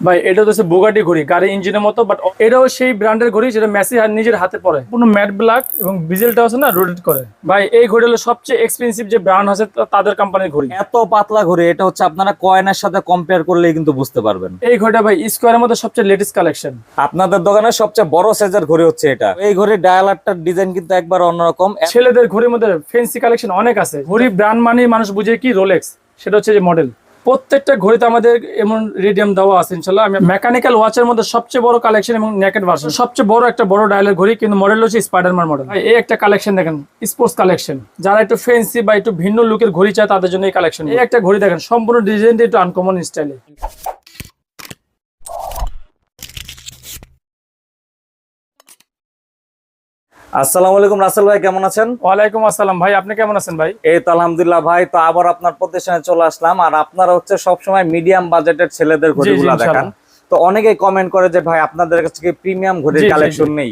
ভাই এটা তো হচ্ছে বুগাটি ঘড়ি গাড়ি ইঞ্জিনের মতো বাট এটাও সেই ব্র্যান্ডের ঘড়ি যেটা মেসি আর নিজের হাতে পরে। কোনো ম্যাট ব্ল্যাক এবং বিজেলটা আছে না রোটেট করে। ভাই এই ঘড়ি হলো সবচেয়ে এক্সপেন্সিভ যে ব্র্যান্ড আছে তা- তাদের কোম্পানির ঘড়ি। এত পাতলা ঘড়ি এটা হচ্ছে আপনারা কয়েনের সাথে কম্পেয়ার করলেই কিন্তু বুঝতে পারবেন। এই ঘড়িটা ভাই স্কোয়ারের মধ্যে সবচেয়ে লেটেস্ট কালেকশন আপনাদের দোকানে সবচেয়ে বড় সাইজের ঘড়ি হচ্ছে এটা। এই ঘড়ির ডায়ালারটার ডিজাইন কিন্তু একবার অন্যরকম। ছেলেদের ঘড়ির মধ্যে ফেন্সি কালেকশন অনেক আছে। ঘড়ি ব্র্যান্ড মানে মানুষ বুঝে কি রোলেক্স সেটা হচ্ছে যে মডেল প্রত্যেকটা ঘড়িতে আমাদের এমন রেডিয়াম দেওয়া আছে ইনশাল্লাহ আমি মেকানিক্যাল ওয়াচের মধ্যে সবচেয়ে বড় কালেকশন এবং নেকেট ভার্সন সবচেয়ে বড় একটা বড় ডায়ালের ঘড়ি কিন্তু মডেল হচ্ছে স্পাইডারম্যান মডেল এই একটা কালেকশন দেখেন স্পোর্টস কালেকশন যারা একটু ফেন্সি বা একটু ভিন্ন লুকের ঘড়ি চায়, তাদের জন্য এই কালেকশন এই একটা ঘড়ি দেখেন, সম্পূর্ণ ডিজাইনটা একটু আনকমন স্টাইলে আসসালামু আলাইকুম রাসেল ভাই কেমন আছেন? ওয়ালাইকুম আসসালাম ভাই আপনি কেমন আছেন ভাই? এই তো আলহামদুলিল্লাহ ভাই তো আবার আপনার প্রতিষ্ঠানে চলে আসলাম। আর আপনারা হচ্ছে সবসময় মিডিয়াম বাজেটের ছেলেদের ঘড়িগুলো দেখান। তো অনেকেই কমেন্ট করে যে ভাই আপনাদের কাছে কি প্রিমিয়াম ঘড়ির কালেকশন নেই?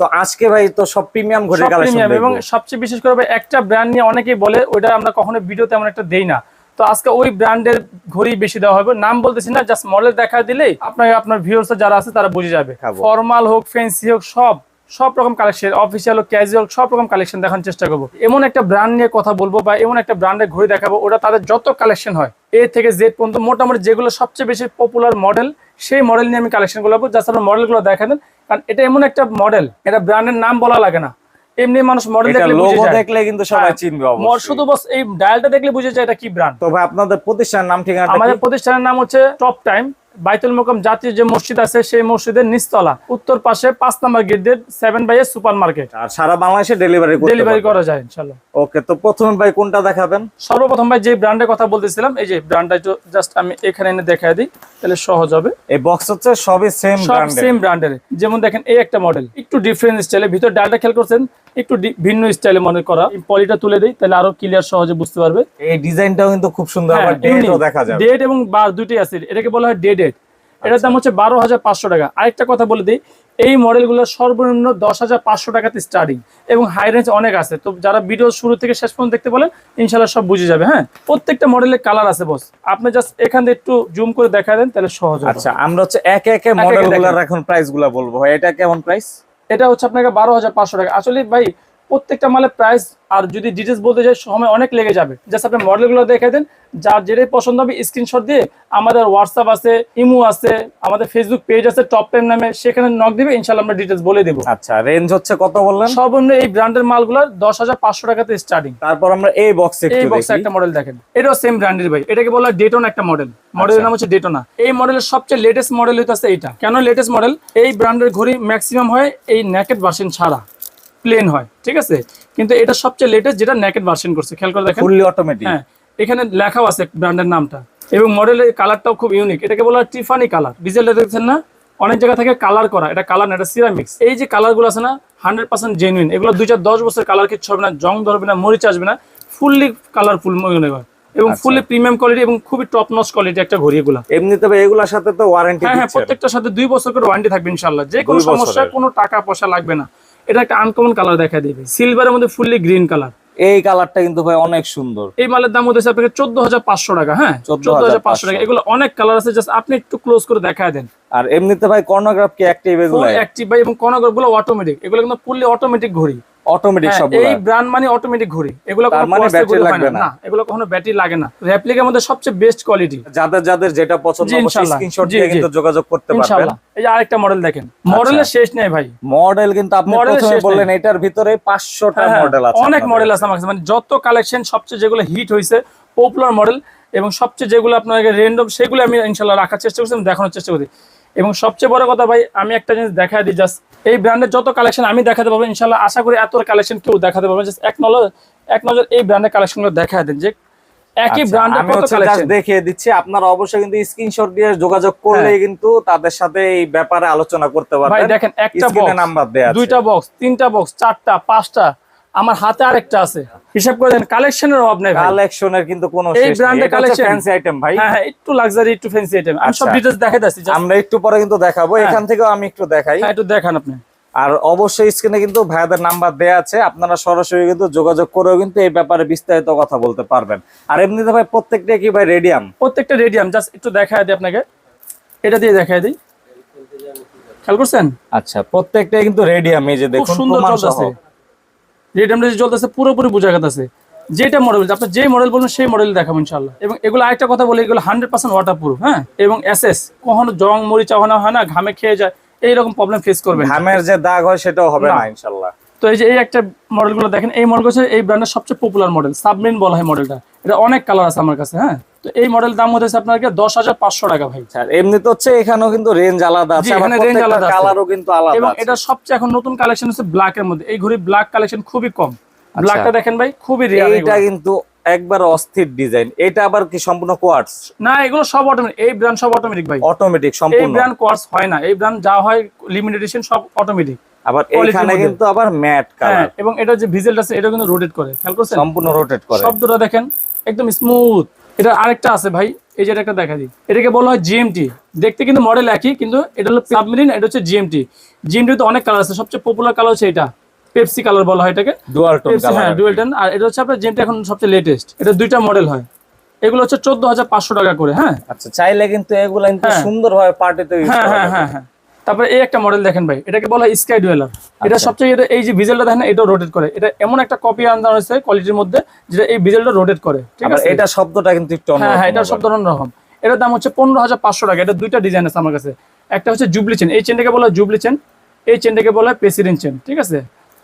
তো আজকে ভাই তো সব প্রিমিয়াম ঘড়ির কালেকশন এবং সবচেয়ে বিশেষ করে ভাই একটা ব্র্যান্ড নিয়ে অনেকেই বলে ওইটা আমরা কখনো ভিডিও তেমন একটা দেই না। তো আজকে ওই ব্র্যান্ডের ঘড়ি বেশি দেওয়া হবে। নাম বলতেছি না জাস্ট মডেল দেখা দিলেই আপনার আপনার ভিউয়ার্স যারা আছে তারা বুঝে যাবে। ফর্মাল হোক ফ্যান্সি হোক সব। সব রকম কালেকশন অফিসিয়াল ক্যাজুয়াল সব রকম কালেকশন দেখানোর চেষ্টা করব। এমন একটা ব্র্যান্ড নিয়ে কথা বলব বা এমন একটা ব্র্যান্ডের ঘুরে দেখাবো ওটা তাদের যত কালেকশন হয় এ থেকে জেড পর্যন্ত মোটামুটি যেগুলো সবচেয়ে বেশি পপুলার মডেল সেই মডেল নিয়ে আমি কালেকশন করব। জাস্ট আপনার মডেলগুলো দেখা দেন কারণ এটা এমন একটা মডেল এটা ব্র্যান্ডের নাম বলা লাগে না। এমনি মানুষ মডেল দেখলে লোগো দেখলে কিন্তু সবাই হ্যাঁ, চিনবে অবশ্যই। শুধু বস এই ডায়ালটা দেখলে বুঝে যায় এটা কি ব্র্যান্ড তো ভাই আপনাদের প্রতিষ্ঠানের নাম ঠিকানা আমাদের প্রতিষ্ঠানের নাম হচ্ছে টপ টাইম বাইতুল মোকাম জাতীয় যে মসজিদ আছে সেই মসজিদের নিচতলা। উত্তর পাশে পাঁচ নাম্বার গেট দিয়ে সেভেন বাই সুপার মার্কেট আর সারা বাংলাদেশে ডেলিভারি ডেলিভারি করা যায় ইনশাল্লাহ ওকে তো প্রথমে ভাই কোনটা দেখাবেন? সর্বপ্রথম ভাই যে ব্র্যান্ডের কথা বলতেছিলাম এই যে ব্র্যান্ডটা একটু জাস্ট আমি এখানে এনে দেখাই দিই তাহলে সহজ হবে। এই বক্স হচ্ছে সবই সেম সব সেম ব্র্যান্ডের যেমন দেখেন এই একটা মডেল একটু ডিফারেন্ট স্টাইলে ভিতর ডালটা খেয়াল করছেন একটু ভিন্ন স্টাইলে মনে করা। পলিটা তুলে দিই তাহলে আরও ক্লিয়ার সহজে বুঝতে পারবে। এই ডিজাইনটাও কিন্তু খুব সুন্দর হ্যাঁ, আবার ডেটও দেখা যাবে। ডেট এবং বার দুটোই আছে। এটাকে বলা হয় ডেট এটার দাম হচ্ছে বারো হাজার পাঁচশো টাকা। আরেকটা কথা বলে দিই এই মডেলগুলো সর্বনিম্ন দশ হাজার পাঁচশো টাকাতে স্টার্টিং এবং হাই রেঞ্জ অনেক আছে। তো যারা ভিডিও শুরু থেকে শেষ পর্যন্ত দেখতে বলেন ইনশাল্লাহ সব বুঝে যাবে হ্যাঁ? প্রত্যেকটা মডেলের কালার আছে বস আপনি জাস্ট এখান থেকে একটু জুম করে দেখা দেন তাহলে সহজ আচ্ছা আমরা হচ্ছে একে একে একে মডেল দেখেন। এখন প্রাইসগুলা বলব এটা কেমন প্রাইস এটা হচ্ছে আপনাকে বারো হাজার পাঁচশো টাকা। আসলে ভাই প্রত্যেকটা মালের প্রাইস আর যদি ডিটেলস বলতে যাই সময় অনেক লেগে যাবে। জাস্ট আপনি মডেলগুলো দেখে দেন যার যেটাই পছন্দ হবে স্ক্রিনশট দিয়ে আমাদের হোয়াটসঅ্যাপ আছে ইমো আছে আমাদের ফেসবুক পেজ আছে টপ টেন নামে সেখানে নক দিবে ইনশাল্লাহ আমরা ডিটেলস বলে দেবো। আচ্ছা রেঞ্জ হচ্ছে কত বললেন? সর্বনিম্ন এই ব্র্যান্ডের মালগুলো দশ হাজার পাঁচশো টাকাতে স্টার্টিং তারপর আমরা এই বক্সে এই বক্সে একটা মডেল দেখেন। এটাও সেম ব্র্যান্ডের ভাই। এটাকে বলা হয় ডেটন একটা মডেল মডেলের আচ্ছা। নাম হচ্ছে ডেটোনা এই মডেলের সবচেয়ে লেটেস্ট মডেল হইতেছে এটা কেন লেটেস্ট মডেল এই ব্র্যান্ডের ঘড়ি ম্যাক্সিমাম হয় এই নেকেট ভার্সন ছাড়া। প্লেন হয় ঠিক আছে? কিন্তু এটা সবচেয়ে লেটেস্ট যেটা নেকেট ভার্সন করছে খেয়াল করে দেখেন? ফুললি অটোমেটিক হ্যাঁ এখানে লেখাও আছে ব্র্যান্ডের নামটা। এবং মডেলের কালারটাও খুব ইউনিক এটাকে বলা হয় টিফানি কালার ডিজেলটা দেখছেন না? অনেক জায়গা থেকে কালার করা। এটা কালার না এটা সিরামিক্স এই যে কালারগুলো আছে না হান্ড্রেড পার্সেন্ট জেনুইন এগুলো দুই চার দশ বছর কালার কিচ্ছু হবে না জং ধরবে না মরিচ আসবে না। ফুললি কালারফুল মনে হয়। এবং। ফুললি প্রিমিয়াম কোয়ালিটি এবং খুবই টপ নচ কোয়ালিটি একটা ঘড়ি এগুলো। এমনিতে ভাই এগুলার সাথে তো ওয়ারেন্টি হ্যাঁ হ্যাঁ প্রত্যেকটার সাথে দুই বছর করে ওয়ারেন্টি থাকবে ইনশাল্লাহ যে কোনো। সমস্যা কোনো টাকা পয়সা লাগবে না। এটা একটা আনকমন কালার দেখা দেবে। সিলভারের মধ্যে ফুললি গ্রিন কালার এই কালারটা কিন্তু ভাই অনেক সুন্দর। এই মালের দাম হচ্ছে আপনাকে চোদ্দ হাজার পাঁচশো টাকা হ্যাঁ? চোদ্দ হাজার পাঁচশো 14,500 টাকা। এগুলো অনেক কালার আছে জাস্ট আপনি একটু ক্লোজ করে দেখা দেন। আর এমনিতে ভাই কর্নোগ্রাফ কি অ্যাক্টিভ এগুলো? অ্যাক্টিভ ভাই এবং কর্নোগ্রাফগুলো অটোমেটিক এগুলো কিন্তু ফুললি অটোমেটিক ঘড়ি। অটোমেটিক হ্যাঁ, সব এই ব্র্যান্ড মানে অটোমেটিক ঘড়ি। এগুলো তার মানে হয় লাগবে না। এগুলো কখনো ব্যাটারি লাগে না। রেপ্লিকার মধ্যে সবচেয়ে বেস্ট কোয়ালিটি যাদের যাদের যেটা পছন্দ অবশ্যই স্ক্রিনশট দিয়ে কিন্তু যোগাযোগ করতে পারবেন। এই যে আরেকটা মডেল দেখেন। মডেলের শেষ নেই ভাই। মডেল কিন্তু আপনি প্রথমে বললেন এটার ভিতরে 500টা হ্যাঁ, হ্যাঁ, মডেল আছে অনেক মডেল আছে আমার কাছে। মানে যত কালেকশন সবচেয়ে যেগুলো হিট হয়েছে পপুলার মডেল এবং সবচেয়ে যেগুলো আপনার র্যান্ডম সেগুলো আমি ইনশাল্লাহ রাখার চেষ্টা করছি দেখানোর চেষ্টা করি এবং সবচেয়ে বড় কথা ভাই আমি একটা জিনিস দেখা দিই জাস্ট এই ব্র্যান্ডের যত কালেকশন আমি দেখাতে পারব ইনশাল্লাহ আশা করি এত কালেকশন কেউ দেখাতে পারবে জাস্ট এক নজর এক নজর এই ব্র্যান্ডের কালেকশনগুলো দেখা দেন যে একই আচ্ছা, ব্র্যান্ডের আমি কত কালেকশন দেখিয়ে দিচ্ছি আপনারা অবশ্যই কিন্তু স্ক্রিনশট দিয়ে যোগাযোগ করলেই কিন্তু তাদের সাথে এই ব্যাপারে আলোচনা করতে ভাই দেখেন একটা বক্স নাম্বার দেয়া আছে। দুইটা বক্স তিনটা বক্স চারটা পাঁচটা আমার হাতে আরেকটা আছে। হিসাব করে দেন কালেকশনের অভাব নেই কালেকশনের কিন্তু কোনো এই হচ্ছে collection- ফ্যান্সি আইটেম ভাই। হ্যাঁ হ্যাঁ একটু লাক্সারি একটু ফ্যান্সি আইটেম আমি সব আচ্ছা। ডিটেলস দেখে দিচ্ছি আমরা একটু পরে কিন্তু দেখাবো। হ্যাঁ। এখান থেকেও আমি একটু দেখাই। হ্যাঁ একটু দেখান আপনি। আর অবশ্যই স্ক্রিনে কিন্তু ভাইয়াদের নাম্বার দেয়া আছে। আপনারা সরাসরি কিন্তু যোগাযোগ করেও কিন্তু এই ব্যাপারে বিস্তারিত কথা বলতে পারবেন। আর এমনিতে ভাই প্রত্যেকটা কি ভাই রেডিয়াম প্রত্যেকটা রেডিয়াম জাস্ট একটু দেখা দিই আপনাকে। এটা দিয়ে দেখাই দিই। খেয়াল করছেন? আচ্ছা প্রত্যেকটাই কিন্তু রেডিয়াম এই যে খুব দেখুন সুন্দর প্রমাণ যে চলতেছে পুরোপুরি বোঝা গেছে যেটা মডেল আপনি যে মডেল বলবেন সেই মডেল দেখাবো ইনশাল্লাহ এবং এগুলো আরেকটা কথা বলি এগুলো হান্ড্রেড পার্সেন্ট ওয়াটার প্রুফ হ্যাঁ? এবং এসএস কখনো জং মরিচা হয় না হয় না ঘামে খেয়ে যায় এইরকম প্রবলেম ফেস করবে ঘামের যে দাগ হয় সেটাও হবে। না ইনশাল্লাহ তো এই যে এই একটা মডেলগুলো দেখেন এই মডেল হচ্ছে এই ব্র্যান্ডের সবচেয়ে পপুলার মডেল সাবমেরিন বলা হয় মডেলটা এটা অনেক কালার আছে আমার কাছে হ্যাঁ? তো এই মডেল দাম হচ্ছে আপনার দশ হাজার পাঁচশো টাকা ভাই। আচ্ছা এমনি তো হচ্ছে এখানেও কিন্তু রেঞ্জ আলাদা আছে জি, আবার এখানে range আলাদা কালারও কিন্তু আলাদা এবং এটা সবচেয়ে এখন নতুন কালেকশন হচ্ছে ব্ল্যাক এর মধ্যে। এই ঘড়ি ব্ল্যাক কালেকশন খুবই কম। আচ্ছা। ব্ল্যাকটা দেখেন ভাই খুবই রেয়ার এটা কিন্তু একবার অস্থির ডিজাইন এটা আবার কি সম্পূর্ণ কোয়ার্টস না এগুলো সব অটোমেটিক এই ব্র্যান্ড সব অটোমেটিক ভাই। অটোমেটিক সম্পূর্ণ। এই ব্র্যান্ড কোয়ার্স হয় না। এই ব্র্যান্ড যা হয় লিমিটেড এডিশন সব অটোমেটিক আবার এখানে। কিন্তু আবার ম্যাট হ্যাঁ কালার এবং এটা যে ভিজেলটা আছে এটা কিন্তু রোটেট করে। খেয়াল করছেন? সম্পূর্ণ রোটেট করে। শব্দটা দেখেন একদম স্মুথ এটা আরেকটা আছে ভাই এই যে একটা দেখা দিই। এটাকে বলা হয় জিএমটি দেখতে কিন্তু মডেল একই কিন্তু এটা হলো সাবমেরিন এটা হচ্ছে জিএমটি জিএমটি তো অনেক কালার আছে সবচেয়ে পপুলার কালার হচ্ছে এটা। পেপসি কালার বলা হয় এটাকে। ডুয়াল টোন হ্যাঁ ডুয়েল টেন আর এটা হচ্ছে আপনার জিএমটি এখন সবচেয়ে লেটেস্ট এটা দুইটা মডেল হয়। এগুলো হচ্ছে চোদ্দ হাজার পাঁচশো টাকা করে হ্যাঁ? আচ্ছা চাইলে কিন্তু এগুলা কিন্তু হ্যাঁ। সুন্দরভাবে পার্টিতে হ্যাঁ হ্যাঁ হ্যাঁ হ্যাঁ। তারপরে এই একটা মডেল দেখেন ভাই এটাকে বলা হয় স্কাই ডুয়েলার এটা আচ্ছা। সবচেয়ে এটা এই যে ভিজেলটা দেখেন এটা রোটেট করে। এটা এমন একটা কপি আনা হয়েছে কোয়ালিটির মধ্যে যেটা এই ভিজেলটা রোটেট করে। ঠিক আছে? এটা শব্দটা কিন্তু একটু হ্যাঁ হ্যাঁ এটা সব ধরনের রকম। এটার দাম হচ্ছে পনেরো হাজার পাঁচশো টাকা। এটা দুইটা ডিজাইন আছে আমার কাছে। একটা হচ্ছে জুবলি চেন এই চেনটাকে বলা হয় জুবলি চেন এই চেনটাকে বলা হয় প্রেসিডেন্ট চেন ঠিক আছে?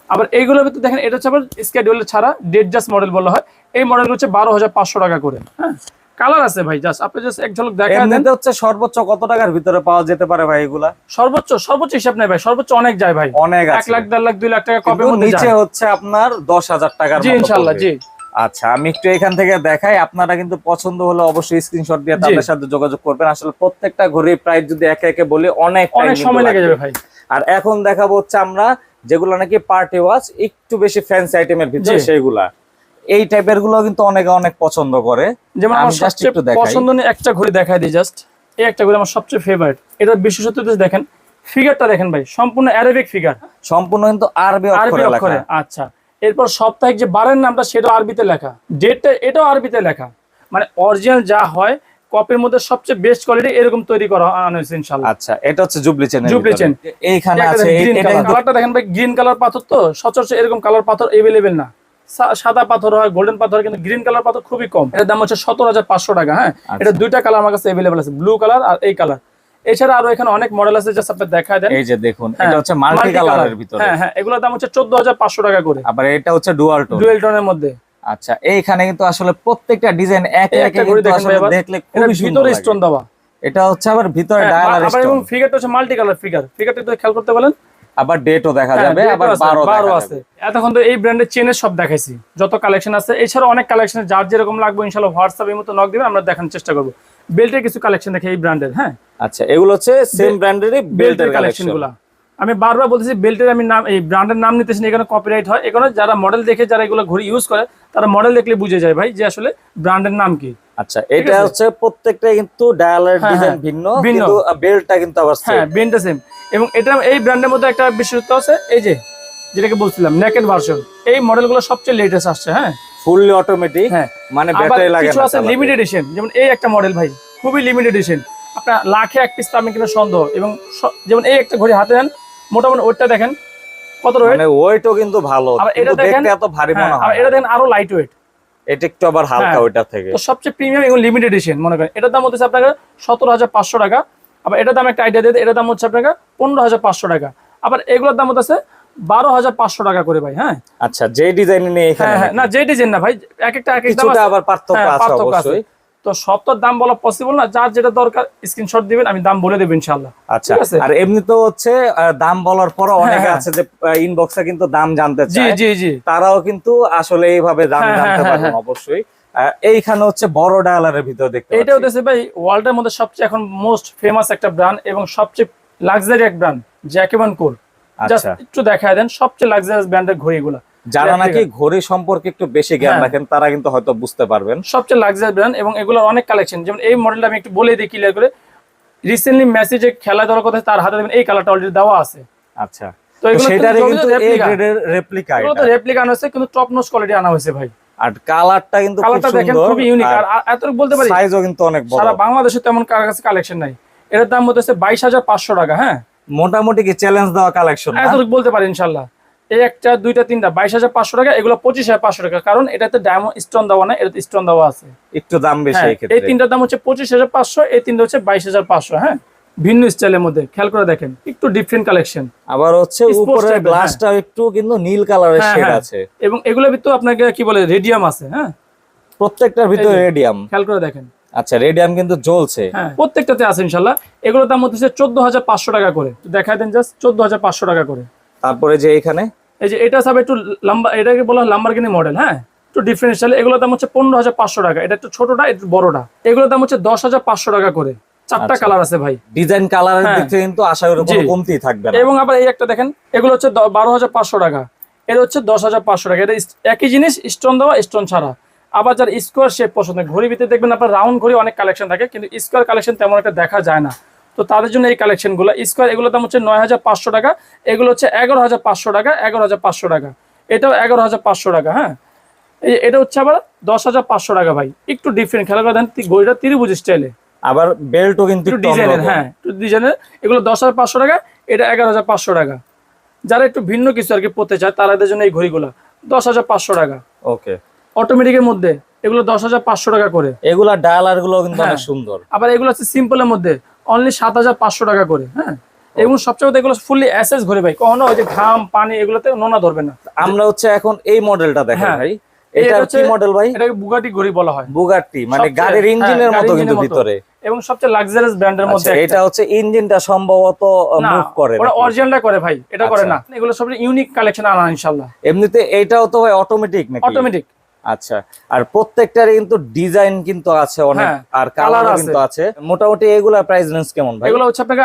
আবার এইগুলোর ভিতরে দেখেন এটা হচ্ছে আবার স্কেডিউল ছাড়া ডেট জাস্ট মডেল বলা হয়। এই মডেল হচ্ছে বারো হাজার পাঁচশো টাকা করে। হ্যাঁ? কালার আছে ভাই জাস্ট আপনি জাস্ট এক ঝলক দেখা দেন। হচ্ছে সর্বোচ্চ কত টাকার ভিতরে পাওয়া যেতে পারে ভাই এগুলা? সর্বোচ্চ সর্বোচ্চ হিসাব নেই ভাই সর্বোচ্চ অনেক যায় ভাই। অনেক এক আছে। লাখ দেড় লাখ দুই লাখ টাকা কিন্তু মধ্যে নিচে হচ্ছে আপনার দশ হাজার টাকার জি পড়বে। জি। আচ্ছা আমি একটু এখান থেকে দেখাই আপনারা কিন্তু পছন্দ হলে অবশ্যই স্ক্রিনশট দিয়ে তাদের সাথে যোগাযোগ করবেন। আসলে প্রত্যেকটা ঘড়ির প্রাইস যদি একে একে বলি অনেক অনেক সময় লেগে যাবে ভাই। আর এখন দেখাবো হচ্ছে আমরা যেগুলো নাকি পার্টি ওয়াচ একটু বেশি ফ্যান্সি আইটেমের ভিতরে। সেইগুলা। এই টাইপেরগুলো কিন্তু অনেকে অনেক পছন্দ করে। যেমন আমি আমার সবচেয়ে একটু দেখাই। একটা ঘড়ি দেখাই দিই জাস্ট এই একটা ঘড়ি আমার সবচেয়ে ফেভারিট এটা বিশেষত দেখেন ফিগারটা দেখেন ভাই সম্পূর্ণ অ্যারাবিক ফিগার সম্পূর্ণ কিন্তু আরবি আরবি অক্ষরে লেখা। আচ্ছা। এরপর সাপ্তাহিক যে বারের নামটা সেটাও আরবিতে লেখা। ডেটটা এটাও আরবিতে লেখা। মানে অরিজিনাল যা হয় কপির মধ্যে সবচেয়ে বেস্ট কোয়ালিটি এরকম তৈরি করা আনা হয়েছে ইনশাল্লাহ আচ্ছা এটা হচ্ছে জুবলি চেন জুবলি চেন। এইখানে আছে কিন্তু কালারটা দেখেন ভাই গ্রিন কালার পাথর তো সচরাচর এরকম কালার পাথর এভেলেবেল না। সাদা পাথর হয় গোল্ডেন পাথর কিন্তু গ্রিন কালার পাথর খুবই কম। এটার দাম হচ্ছে সতেরো হাজার পাঁচশো টাকা হ্যাঁ? আচ্ছা। এটা দুইটা কালার আমার কাছে এভেলেবেল আছে ব্লু কালার আর এই কালার এছাড়া আরও এখানে অনেক মডেল আছে আপনি দেখায় দেন। এই যে দেখুন হ্যাঁ, এটা হচ্ছে মাল্টি কালারের ভিতরে। হ্যাঁ হ্যাঁ এগুলোর দাম হচ্ছে চোদ্দ হাজার পাঁচশো টাকা করে। আবার এটা হচ্ছে ডুয়াল টোন ডুয়েল টোনের মধ্যে। আচ্ছা এইখানে কিন্তু আসলে প্রত্যেকটা ডিজাইন একে একে এবার। দেখলে খুবই সুন্দর ভিতরে স্টোন দেওয়া। এটা হচ্ছে আবার ভিতরে হ্যাঁ, ডায়ালার আবার এবং ফিগারটা হচ্ছে মাল্টি কালার ফিগার ফিগারটা একটু খেয়াল করতে বলেন আবার ডেটও দেখা হ্যাঁ, যাবে আবার আছে, বারো বারো দেখা আছে। যাবে। এতক্ষণ তো এই ব্র্যান্ডের চেনের সব দেখাইছি যত কালেকশন আছে এছাড়া অনেক কালেকশন যার যেরকম লাগবে ইনশাল্লাহ হোয়াটসঅ্যাপের মতো নক দিবেন আমরা দেখানোর চেষ্টা করব। বেল্টের কিছু কালেকশন দেখে এই ব্র্যান্ডের হ্যাঁ? আচ্ছা এগুলো হচ্ছে সেম ব্র্যান্ডেরই বেল্টের বেল্টের কালেকশন কালেকশনগুলা আমি বারবার বলতেছি বেল্টের আমি নাম এই ব্র্যান্ডের নাম নিতেছি না, এখানে কপিরাইট হয়। এখানে যারা মডেল দেখে যারা এগুলো ঘুরে ইউজ করে তারা মডেল দেখলে বুঝে যায় ভাই যে আসলে ব্র্যান্ডের নাম কি। আচ্ছা এটা? হচ্ছে প্রত্যেকটা কিন্তু ডায়ালের হ্যাঁ, ডিজাইন হ্যাঁ, ভিন্ন ভিন্ন। কিন্তু বেল্টটা কিন্তু আবার হ্যাঁ সেম সেম এবং এটা এই ব্র্যান্ডের মধ্যে একটা বিশেষত্ব আছে এই যে যেটাকে বলছিলাম নেকেড ভার্সন এই মডেলগুলো সবচেয়ে লেটেস্ট আসছে হ্যাঁ? ফুললি অটোমেটিক হ্যাঁ। মানে ব্যাটারি লাগে কিছু আছে লিমিটেড এডিশন যেমন এই একটা মডেল ভাই খুবই লিমিটেড এডিশন আপনার লাখে এক পিস পাবেন কিনা সন্দেহ। এবং যেমন এই একটা ঘড়ি হাতে নেন মোটামুটি ওয়েটটা দেখেন কত ওয়েট মানে ওয়েটও কিন্তু ভালো কিন্তু এটা দেখেন- এত ভারী মনে আর এটা দেখেন আরও লাইট ওয়েট এটা একটু আবার হালকা হ্যাঁ। ওইটা থেকে। তো সবচেয়ে প্রিমিয়াম এবং লিমিটেড এডিশন মনে করেন। এটার দাম হচ্ছে আপনাকে সতেরো হাজার পাঁচশো টাকা। আবার এটার দাম একটা আইডিয়া দিয়ে এটার দাম হচ্ছে আপনাকে পনেরো হাজার পাঁচশো টাকা। আবার এগুলোর দাম হচ্ছে বারো হাজার পাঁচশো টাকা করে ভাই হ্যাঁ। আচ্ছা যে ডিজাইন নিয়ে হ্যাঁ হ্যাঁ। না যে ডিজাইন না ভাই এক একটা এক এক দাম কিছুটা আছে। আবার পার্থক্য হ্যাঁ, পার্থক্য আছে। অবশ্যই। তো সব তো দাম বলা পসিবল না। যার যেটা দরকার স্ক্রিনশট দিবেন আমি দাম বলে দেবো ইনশাল্লাহ আচ্ছা? আর এমনিতেও হচ্ছে দাম বলার পর অনেকে হ্যাঁ। আছে যে ইনবক্সে কিন্তু দাম জানতে চায়। জি জি। তারাও কিন্তু আসলে এইভাবে দাম হ্যাঁ, জানতে হ্যাঁ, পারবেন হ্যাঁ। অবশ্যই। এইখানে হচ্ছে বড় ডায়ালারের ভিতর দেখতে এটা হচ্ছে ভাই ওয়ার্ল্ডের মধ্যে সবচেয়ে এখন মোস্ট ফেমাস একটা ব্র্যান্ড এবং সবচেয়ে লাক্সারি এক ব্র্যান্ড জ্যাকেমান কোর জাস্ট আচ্ছা। একটু দেখায় দেন সবচেয়ে লাক্সারিয়াস ব্র্যান্ডের ঘড়িগুলো। যারা নাকি ঘড়ি সম্পর্কে একটু বেশি জ্ঞান হ্যাঁ। রাখেন তারা কিন্তু হয়তো বুঝতে পারবেন। সবচেয়ে লাক্সারি ব্র্যান্ড এবং এগুলোর অনেক কালেকশন যেমন এই মডেলটা আমি একটু বলে দিই ক্লিয়ার করে। রিসেন্টলি মেসেজে খেলা দেওয়ার কথা তার হাতে এই কালারটা অলরেডি দেওয়া আছে। আচ্ছা। তো এগুলো সেটারই কিন্তু এ গ্রেডের রেপ্লিকা এগুলো তো রেপ্লিকা আনা হয়েছে কিন্তু টপ নোস কোয়ালিটি আনা হয়েছে ভাই। আর কালারটা কিন্তু খুব কালারটা দেখেন সুন্দর। খুবই ইউনিক আর এতটুকু বলতে পারি সাইজও কিন্তু অনেক বড়। সারা বাংলাদেশে তেমন কার কাছে কালেকশন নাই। এটার দাম হাজার পাঁচশো টাকা হ্যাঁ? মোটামুটি কি চ্যালেঞ্জ দেওয়া কালেকশন এত বলতে পারি ইনশাল্লাহ। এই একটা দুইটা তিনটা বাইশ হাজার পাঁচশো টাকা এগুলো পঁচিশ হাজার পাঁচশো টাকা। কারণ এটাতে ডায়মন্ড স্টোন দেওয়া না এটাতে স্টোন দেওয়া আছে। একটু দাম বেশি হ্যাঁ, এই তিনটার দাম হচ্ছে পঁচিশ হাজার পাঁচশো এই তিনটা হচ্ছে বাইশ হাজার পাঁচশো হ্যাঁ? ভিন্ন স্টাইলের মধ্যে খেয়াল করে দেখেন একটু ডিফারেন্ট কালেকশন আবার হচ্ছে Sports উপরে type এর, গ্লাসটা একটু কিন্তু নীল কালারের হ্যাঁ, শেড হ্যাঁ। আছে। এবং এগুলোর ভিতরে আপনাকে কি বলে রেডিয়াম আছে হ্যাঁ? প্রত্যেকটার ভিতরে রেডিয়াম খেয়াল করে দেখেন। আচ্ছা রেডিয়াম কিন্তু জ্বলছে। হ্যাঁ প্রত্যেকটাতে আছে ইনশাল্লাহ। এগুলোর দাম হচ্ছে চোদ্দ হাজার পাঁচশো টাকা করে। দেখাই দেন জাস্ট চোদ্দ হাজার পাঁচশো টাকা করে। তারপরে যে এখানে? এই যে এটা সব একটু লম্বা এটাকে বলা হয় লাম্বারগিনি মডেল হ্যাঁ? একটু ডিফারেন্ট স্টাইল এগুলোর দাম হচ্ছে পনেরো হাজার পাঁচশো টাকা। এটা একটু ছোটটা একটু বড়টা। এগুলোর দাম হচ্ছে দশ হাজার পাঁচশো টাকা করে। চারটা আচ্ছা। কালার আছে ভাই। ডিজাইন কালারের হ্যাঁ। কিন্তু আশা করি কোনো কমতি থাকবে না। এবং আবার এই একটা দেখেন এগুলো হচ্ছে বারো হাজার পাঁচশো টাকা। এটা হচ্ছে দশ হাজার পাঁচশো টাকা। এটা একই জিনিস স্টোন দেওয়া স্টোন ছাড়া। আবার যার স্কোয়ার শেপ পছন্দ ঘড়ি ভিতরে দেখবেন আপনার রাউন্ড ঘড়ি অনেক কালেকশন থাকে কিন্তু স্কোয়ার কালেকশন তেমন একটা দেখা যায় না। তো তাদের জন্য এই কালেকশনগুলো স্কোয়ার এগুলোর দাম হচ্ছে নয় হাজার পাঁচশো টাকা। এগুলো হচ্ছে এগারো হাজার পাঁচশো টাকা এগারো হাজার পাঁচশো টাকা। এটাও এগারো হাজার পাঁচশো টাকা হ্যাঁ? এই এটা হচ্ছে আবার দশ হাজার পাঁচশো টাকা ভাই। একটু ডিফারেন্ট খেলা করে দেন ঘড়িটা ত্রিভুজ স্টাইলে আবার বেল্টও কিন্তু ডিজাইনের হ্যাঁ একটু ডিজাইনের এগুলো দশ হাজার পাঁচশো টাকা এটা এগারো হাজার পাঁচশো টাকা। যারা একটু ভিন্ন কিছু আর কি পড়তে চায় তাদের জন্য এই ঘড়িগুলো দশ হাজার পাঁচশো টাকা। ওকে। অটোমেটিকের মধ্যে এগুলো দশ হাজার পাঁচশো টাকা করে। এগুলা ডায়ালারগুলো কিন্তু হ্যাঁ। অনেক সুন্দর। আবার এগুলো হচ্ছে সিম্পলের মধ্যে অনলি সাত হাজার পাঁচশো টাকা করে হ্যাঁ? এবং সবচেয়ে এগুলো ফুললি অ্যাসেস ঘড়ি ভাই কখনো ওই যে ঘাম পানি এগুলোতে নোনা ধরবে না। আমরা হচ্ছে এখন এই মডেলটা দেখাই হ্যাঁ। ভাই। এটা হচ্ছে- মডেল ভাই? এটাকে বুগাটি ঘড়ি বলা হয়। বুগাটি মানে গাড়ির হ্যাঁ, ইঞ্জিনের মতো কিন্তু ভিতরে। এবং সবচেয়ে লাক্সারিয়াস ব্র্যান্ডের মধ্যে আচ্ছা, এটা হচ্ছে ইঞ্জিনটা সম্ভবত মুভ করে ওরা নাকি? অরিজিনালটা করে ভাই এটা করে আচ্ছা। না। এগুলো সব ইউনিক কালেকশন আনা এমনিতে এটাও তো ভাই অটোমেটিক নাকি? অটোমেটিক আচ্ছা আর প্রত্যেকটারই কিন্তু ডিজাইন কিন্তু আছে অনেক হ্যাঁ, আর কালার আছে। কিন্তু আছে। মোটামুটি এগুলা প্রাইস রেঞ্জ কেমন ভাই? এগুলো হচ্ছে আপনাকে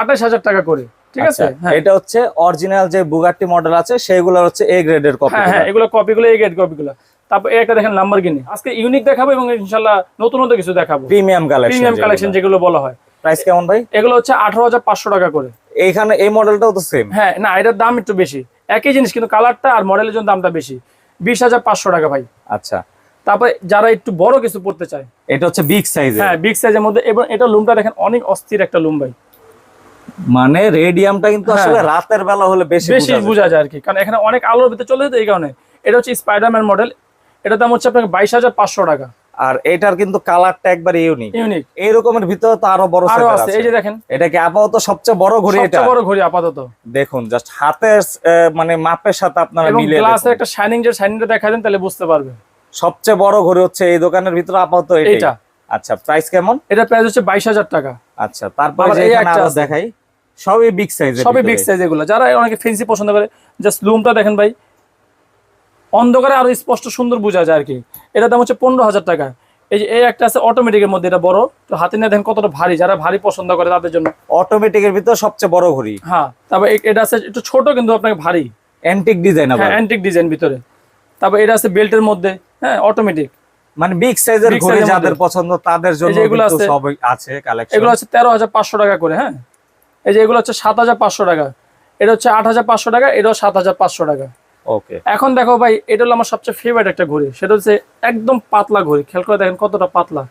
আঠাশ হাজার টাকা করে ঠিক আছে? আচ্ছা, হ্যাঁ। এটা হচ্ছে অরিজিনাল যে বুগাটি মডেল আছে সেগুলো হচ্ছে এ গ্রেডের কপি হ্যাঁ এগুলো কপিগুলো এই গেট কপিগুলো তারপর একটা দেখেন নাম্বার কিনে। আজকে ইউনিক দেখাবো এবং ইনশাল্লাহ নতুন নতুন কিছু দেখাবো। প্রিমিয়াম কালেকশন প্রিমিয়াম কালেকশন যেগুলো বলা হয়। প্রাইস কেমন ভাই? এগুলো হচ্ছে আঠারো হাজার পাঁচশো টাকা করে। এইখানে এই মডেলটাও তো সেম হ্যাঁ না এটার দাম একটু বেশি। একই জিনিস কিন্তু কালারটা আর মডেলের জন্য দামটা বেশি। বিশ হাজার পাঁচশো টাকা ভাই। আচ্ছা। তারপরে যারা একটু বড় কিছু পড়তে চায় এটা হচ্ছে বিগ সাইজ হ্যাঁ বিগ সাইজের মধ্যে এবং এটা লুমটা দেখেন অনেক অস্থির একটা লুম ভাই। মানে রেডিয়ামটা কিন্তু হ্যাঁ। আসলে রাতের বেলা হলে বেশি বেশি বোঝা যায়। বোঝা যায় আর কি কারণ এখানে অনেক আলোর ভিতরে চলে যেত এই কারণে। এটা হচ্ছে স্পাইডারম্যান মডেল এটা দাম হচ্ছে আপনাকে বাইশ হাজার পাঁচশো টাকা। আর এটার কিন্তু কালারটা একবারে ইউনিক ইউনিক এই রকমের ভিতরে তো আরও বড় আরও আছে এই যে দেখেন। এটা কি আপাতত সবচেয়ে বড় ঘড়ি এটা। সবচেয়ে বড় ঘড়ি আপাতত। দেখুন জাস্ট হাতের মানে মাপের সাথে আপনারা এবং মিলিয়ে গ্লাসের একটা শাইনিং যে শাইনিংটা দেখা দেন তাহলে বুঝতে পারবে সবচেয়ে বড় ঘড়ি হচ্ছে এই দোকানের ভিতরে আপাতত এটা আচ্ছা প্রাইস কেমন? এটা প্রাইস হচ্ছে বাইশ হাজার টাকা। আচ্ছা তারপরে যে এখানে আরও দেখাই সবই বিগ সাইজের সবই বিগ সাইজ এগুলো। যারা অনেকে ফেন্সি পছন্দ করে জাস্ট লুমটা দেখেন ভাই। অন্ধকারে আরও স্পষ্ট সুন্দর বোঝা যায় আর কি এটার দাম হচ্ছে পনেরো হাজার টাকা। এই যে এই একটা আছে অটোমেটিকের মধ্যে এটা বড়। তো হাতে নিয়ে দেখেন কতটা ভারী। যারা ভারী পছন্দ করে তাদের জন্য। অটোমেটিকের ভিতরে সবচেয়ে বড় ঘড়ি। হ্যাঁ তারপর এটা আছে একটু ছোট কিন্তু আপনাকে ভারী। অ্যান্টিক ডিজাইন আবার। হ্যাঁ অ্যান্টিক ডিজাইন ভিতরে। তারপর এটা আছে বেল্টের মধ্যে। হ্যাঁ অটোমেটিক মানে বিগ সাইজের ঘড়ি যাদের পছন্দ তাদের জন্য এগুলো কিন্তু আছে। আছে কালেকশন এগুলো হাজার পাঁচশো টাকা করে হ্যাঁ। এই যে এগুলো হচ্ছে সাত হাজার পাঁচশো টাকা। এটা হচ্ছে আট হাজার পাঁচশো টাকা এটাও সাত হাজার পাঁচশো টাকা। ওকে এখন দেখো ভাই এটা হলো আমার সবচেয়ে ফেভারিট একটা ঘড়ি। সেটা হচ্ছে একদম পাতলা ঘড়ি। খেয়াল করে দেখেন কতটা পাতলা।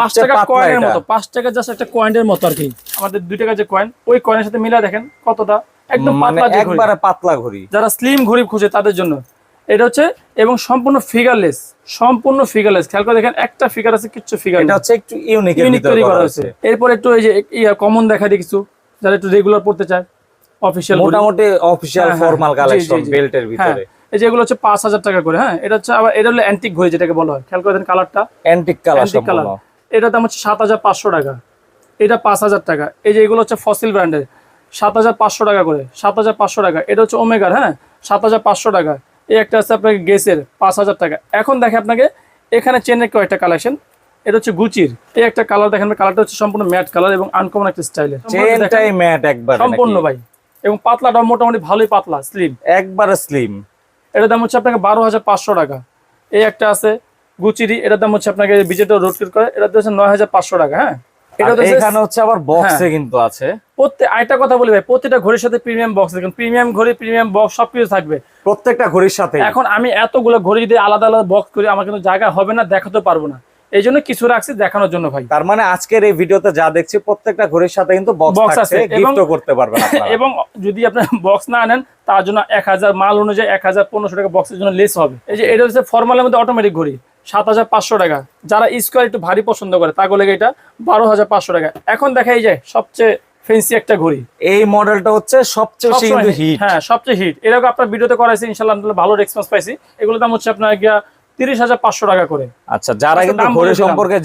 পাঁচ টাকা কয়েনের মতো পাঁচ টাকা জাস্ট একটা কয়েনের মতো আর কি আমাদের দুই টাকা যে কয়েন ওই কয়েনের সাথে মিলা দেখেন কতটা একদম মানে পাতলা ঘড়ি। একবারে পাতলা ঘড়ি। যারা স্লিম ঘড়ি খুঁজে তাদের জন্য। এটা হচ্ছে এবং সম্পূর্ণ ফিগারলেস সম্পূর্ণ ফিগারলেস খেয়াল করে দেখেন একটা ফিগার আছে কিচ্ছু ফিগার এটা হচ্ছে একটু ইউনিক তৈরি করা হয়েছে। এরপর একটু এই যে কমন দেখা দিই কিছু যারা একটু রেগুলার পড়তে চায়। অফিসিয়াল মোটামুটি অফিসিয়াল ফর্মাল কালেকশন। বেল্টের ভিতরে। এই যে এগুলো হচ্ছে পাঁচ হাজার টাকা করে হ্যাঁ? এটা হচ্ছে আবার এটা হলো অ্যান্টিক ঘড়ি যেটাকে বলা হয়। খেয়াল করে দেন কালারটা অ্যান্টিক কালার কালার সম্পূর্ণ। দাম হচ্ছে সাত হাজার পাঁচশো টাকা। এটা পাঁচ হাজার টাকা। এই যে এগুলো হচ্ছে ফসিল ব্র্যান্ডের সাত হাজার পাঁচশো টাকা করে। সাত হাজার পাঁচশো টাকা। এটা হচ্ছে ওমেগার হ্যাঁ? সাত হাজার পাঁচশো টাকা। এই একটা আছে আপনাকে গেসের পাঁচ হাজার টাকা। এখন দেখে আপনাকে এখানে চেনের কয়েকটা কালেকশন এটা হচ্ছে গুচির এই একটা কালার দেখেন কালারটা হচ্ছে সম্পূর্ণ ম্যাট কালার এবং আনকমন একটা স্টাইলের চেনটাই ম্যাট একবার সম্পূর্ণ ভাই। এবং পাতলাটা মোটামুটি ভালোই পাতলা স্লিম একবারে স্লিম এটার দাম হচ্ছে আপনাকে বারো হাজার পাঁচশো টাকা। এই একটা আছে গুচিরি এটার দাম হচ্ছে আপনাকে বিজেটা রোড করে এটার দাম হচ্ছে নয় হাজার পাঁচশো টাকা হ্যাঁ? এটা এখানে হচ্ছে আবার বক্সে কিন্তু আছে। প্রত্যেক আরেকটা কথা বলি ভাই প্রত্যেকটা ঘড়ির সাথে প্রিমিয়াম বক্স দেখুন প্রিমিয়াম ঘড়ি প্রিমিয়াম বক্স সবকিছু থাকবে। প্রত্যেকটা ঘড়ির সাথে। এখন আমি এতগুলো ঘড়ি যদি আলাদা আলাদা বক্স করি আমার কিন্তু জায়গা হবে না দেখাতে পারব না। এই জন্য কিছু রাখছি দেখানোর জন্য ভাই। তার মানে আজকের এই ভিডিওতে যা দেখছি প্রত্যেকটা ঘড়ির সাথে কিন্তু বক্স আছে। গিফটও করতে পারবেন আপনারা। এবং যদি আপনার বক্স না আনেন তার জন্য এক হাজার মাল অনুযায়ী এক হাজার পনেরোশো টাকা বক্সের জন্য লেস হবে। এই যে এটা হচ্ছে ফর্মালের মধ্যে অটোমেটিক ঘড়ি সাত হাজার পাঁচশো টাকা। যারা স্কোয়ার একটু ভারী পছন্দ করে তা বলে এটা বারো হাজার পাঁচশো টাকা। এখন দেখা এই যে সবচেয়ে ফেন্সি একটা ঘড়ি। এই মডেলটা হচ্ছে সবচেয়ে হিট হ্যাঁ সবচেয়ে হিট এরকম আপনার ভিডিওতে করাইছে ইনশাল্লাহ ভালো রেসপন্স পাইছি। এগুলো দাম হচ্ছে আপনার গিয়া তিরিশ হাজার পাঁচশো টাকা করে। আচ্ছা যারা আচ্ছা, কিন্তু ঘড়ি সম্পর্কে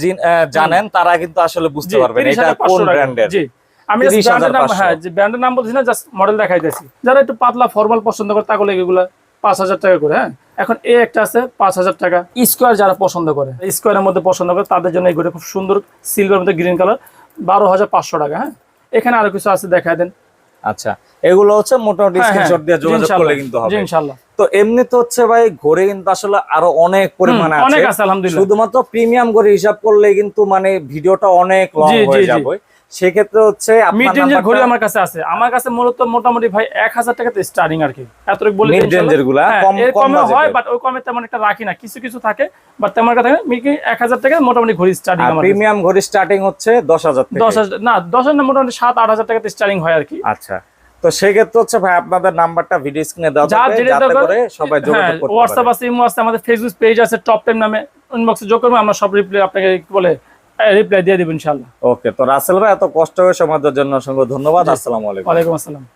জানেন তারা কিন্তু আসলে বুঝতে পারবেন এটা কোন ব্র্যান্ডের। জি আমি just 30,500 brand এর নাম হ্যাঁ যে ব্র্যান্ডের নাম বলছি না জাস্ট মডেল দেখাইতেছি। যারা একটু পাতলা ফর্মাল পছন্দ করে তাহলে এগুলো পাঁচ হাজার টাকা করে হ্যাঁ। এখন এ একটা আছে পাঁচ হাজার টাকা। স্কোয়ার যারা পছন্দ করে স্কোয়ারের মধ্যে পছন্দ করে তাদের জন্য এই ঘড়ি খুব সুন্দর সিলভার মধ্যে গ্রিন কালার বারো হাজার পাঁচশো টাকা হ্যাঁ। এখানে আরও কিছু আছে দেখায় দেন। আচ্ছা এগুলো হচ্ছে মোটামুটি হ্যাঁ, স্ক্রিনশট দিয়ে যোগাযোগ করলে কিন্তু হবে। ইনশাল্লাহ। তো এমনি তো হচ্ছে ভাই ঘড়ি কিন্তু আসলে আরও অনেক পরিমাণে আছে। শুধুমাত্র প্রিমিয়াম ঘড়ি হিসাব করলে কিন্তু মানে ভিডিওটা অনেক লং হয়ে যাবে। সেক্ষেত্রে হচ্ছে আপনার মিড রেঞ্জের ঘড়ি আমার কাছে আছে। আমার কাছে মূলত মোটামুটি ভাই এক হাজার টাকাতে স্টার্টিং আর কি। এতটুকু বলে ইনশাল্লাহ। এরগুলা, হ্যাঁ, কম- কম হয় বাট ওই কমে তেমন একটা রাখি না। কিছু কিছু থাকে বাট তেমন কথা মিকি এক হাজার টাকা মোটামুটি ঘড়ি স্টার্টিং আমার প্রিমিয়াম ঘড়ি স্টার্টিং হচ্ছে দশ হাজার থেকে। দশ হাজার না দশ হাজার না মোটামুটি সাত আট হাজার টাকাতে স্টার্টিং হয় আর কি। আচ্ছা। তো সেক্ষেত্রে হচ্ছে ভাই আপনাদের নাম্বারটা ভিডিও স্ক্রিনে দেওয়া যাতে করে সবাই হ্যাঁ যোগাযোগ করতে হোয়াটসঅ্যাপ WhatsApp আছে ইমো আছে আমাদের ফেসবুক পেজ আছে টপ টেন নামে ইনবক্সে যোগ করব আমরা সব রিপ্লাই আপনাকে বলে রিপ্লাই দিয়ে দেব ইনশাল্লাহ ওকে তো রাসেল ভাই এত কষ্ট করে সময় দেওয়ার জন্য অসংখ্য ধন্যবাদ আসসালামু আলাইকুম। ওয়ালাইকুম আসসালাম।